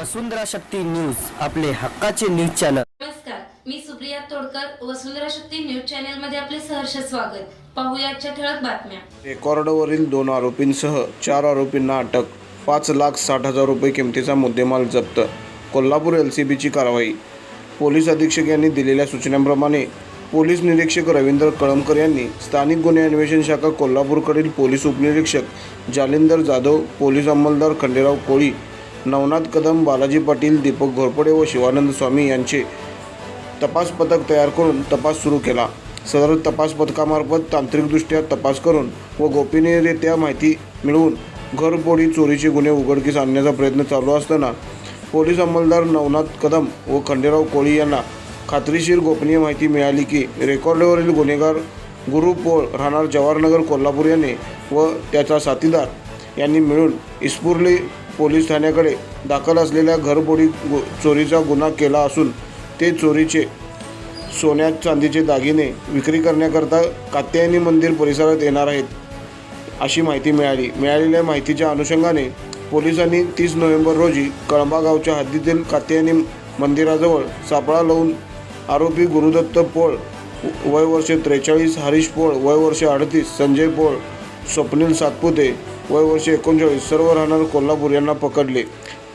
वसुंधरा Shakti news आपले हक्काचे news channel. नमस्कार मी सुप्रिया तोडकर वसुंधरा शक्ती न्यूज चॅनलमध्ये आपले सहर्ष स्वागत. पाहूया आजच्या ठळक बातम्या. रेकॉर्डवरील दोन आरोपींसह चार आरोपींना अटक पाच लाख साठ हजार रुपये किमतीचा मुद्देमाल जप्त कोल्हापूर एल सी बीची कारवाई. पोलीस अधीक्षक यांनी दिलेल्या सूचनांप्रमाणे पोलीस निरीक्षक रवींद्र कळमकर यांनी स्थानिक गुन्हे अन्वेषण शाखा कोल्हापूरकडील पोलीस उपनिरीक्षक जालिंदर जाधव पोलीस अंमलदार खंडेराव कोळी नवनाथ कदम बालाजी पाटील दीपक घोरपडे व शिवानंद स्वामी यांचे तपास पथक तयार करून तपास सुरू केला. सदर तपास पथकामार्फत तांत्रिकदृष्ट्या तपास करून व गोपनीयरित्या माहिती मिळवून घरपोडी चोरीचे गुन्हे उघडकीस आणण्याचा प्रयत्न चालू असताना पोलीस अंमलदार नवनाथ कदम व खंडेराव कोळी यांना खात्रीशीर गोपनीय माहिती मिळाली की रेकॉर्डवरील गुन्हेगार गुरु पोळ राहणार जवाहरनगर कोल्हापूर याने व त्याचा साथीदार यांनी मिळून इस्पुर्ली पोलीस ठाण्याकडे दाखल असलेल्या घरबोडी गु चोरीचा गुन्हा केला असून ते चोरीचे सोन्यात चांदीचे दागिने विक्री करण्याकरता कात्यायनी मंदिर परिसरात येणार आहेत अशी माहिती मिळाली. मिळालेल्या माहितीच्या अनुषंगाने पोलिसांनी तीस नोव्हेंबर रोजी कळंबा गावच्या हद्दीतील कात्यायनी मंदिराजवळ सापळा लावून आरोपी गुरुदत्त पोळ वय वर्षे त्रेचाळीस हरीश पोळ वय वर्षे अडतीस संजय पोळ स्वप्नील सातपुते वय वर्षे एकोणचाळीस सर्व राहणार कोल्हापूर यांना पकडले.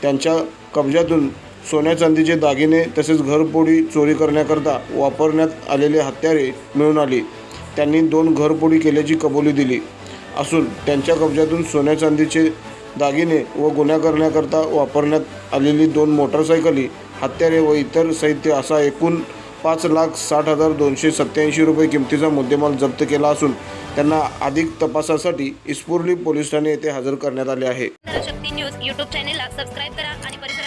त्यांच्या कब्जातून सोन्या चांदीचे दागिने तसेच घरपोडी चोरी करण्याकरता वापरण्यात आलेले हत्यारे मिळून आली. त्यांनी दोन घरपोडी केल्याची कबुली दिली. असून त्यांच्या कब्जातून सोन्या चांदीचे दागिने व गुन्हा करण्याकरता वापरण्यात आलेली दोन मोटरसायकली हत्यारे व इतर साहित्य असा एकूण पाच लाख साठ हजार दोनशे सत्याऐंशी रुपये किमतीचा मुद्देमाल जप्त केला असून त्यांना अधिक तपासासाठी इस्पुर्ली पोलीस ठाणे येथे हजर करण्यात आले आहे. न्यूज यूट्यूब चॅनेलला सबस्क्राईब करा आणि परिसरातील